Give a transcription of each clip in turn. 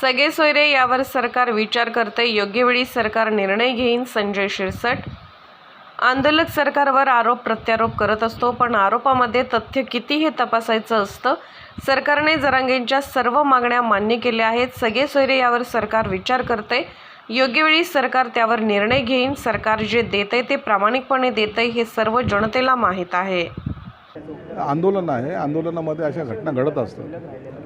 सगळे सोयरे यावर सरकार विचार करते योग्य वेळी सरकार निर्णय घेईन संजय शिरसट. आंदोलक सरकारवर आरोप प्रत्यारोप करत असतो पण आरोपामध्ये तथ्य किती हे तपासायचं असतं सरकारने जरांगेंच्या सर्व मागण्या मान्य केल्या आहेत. सगळे सोयरे यावर सरकार विचार करते योग्य वेळी सरकार त्यावर निर्णय घेईन. सरकार जे देते ते प्रामाणिकपणे देते हे सर्व जनतेला माहीत आहे. आंदोलन आहे. आंदोलनामध्ये अशा घटना घडत असतात.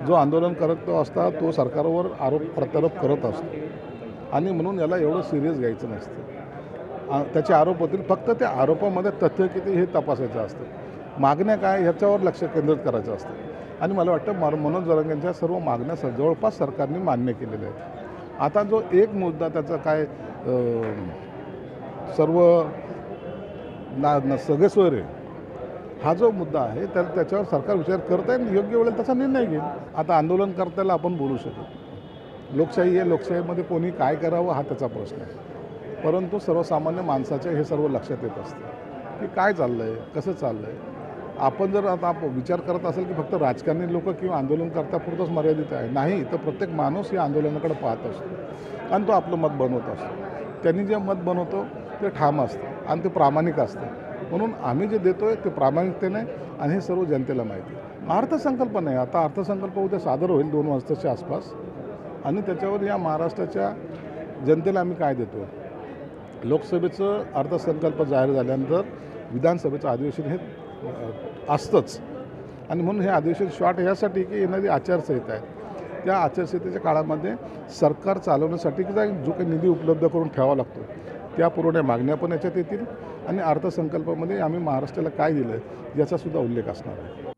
जो आंदोलन करत असता तो सरकारवर आरोप प्रत्यारोप करत असतो. आणि म्हणून याला एवढं सिरियस घ्यायचं नसतं. त्याचे आरोप होतील फक्त त्या आरोपामध्ये तथ्य किती हे तपासायचं असतं. मागण्या काय ह्याच्यावर लक्ष केंद्रित करायचं असतं. आणि मला वाटतं मर मनोज जरांगेंच्या सर्व मागण्या स- जवळपास सरकारने मान्य केलेल्या आहेत. आता जो एक मुद्दा त्याचा काय सर्व ना सगळे सोयरे हा जो मुद्दा आहे तर त्याच्यावर सरकार विचार करत आहे योग्य वेळेला त्याचा निर्णय घेईल. आता आंदोलनकर्त्याला आपण बोलू शकतो लोकशाही आहे लोकशाहीमध्ये कोणी काय करावं हा त्याचा प्रश्न आहे. परंतु सर्वसामान्य माणसाच्या हे सर्व लक्षात येत असतं की काय चाललं आहे कसं चाललं आहे आपण जर आता आप- विचार करत असेल की फक्त राजकारणी लोक किंवा आंदोलन करतापुरतंच मर्यादित आहे. नाही तर प्रत्येक माणूस या आंदोलनाकडे पाहत असतो. आणि तो आपलं मत बनवत असतो. त्यांनी जे मत बनवतो ते ठाम असतं आणि ते प्रामाणिक असतं. म्हणून आम्ही जे देतो आहे ते प्रामाणिकतेने आणि हे सर्व जनतेला माहिती आहे. अर्थसंकल्प नाही. आता अर्थसंकल्प उद्या सादर होईल दोन वाजताच्या आसपास. आणि त्याच्यावर या महाराष्ट्राच्या जनतेला आम्ही काय देतो लोकसभेचं अर्थसंकल्प जाहीर झाल्यानंतर विधानसभेचं अधिवेशन हे असतंच. आणि म्हणून हे अधिवेशन शॉर्ट ह्यासाठी की येणारी आचारसंहिता आहे. त्या आचारसंहितेच्या काळामध्ये सरकार चालवण्यासाठी की जो काही निधी उपलब्ध करून ठेवावा लागतो. त्या पुरवण्या मागण्या पण याच्यात येतील. आणि अर्थसंकल्पामध्ये आम्ही महाराष्ट्राला काय दिलं आहे याचासुद्धा उल्लेख असणार आहे.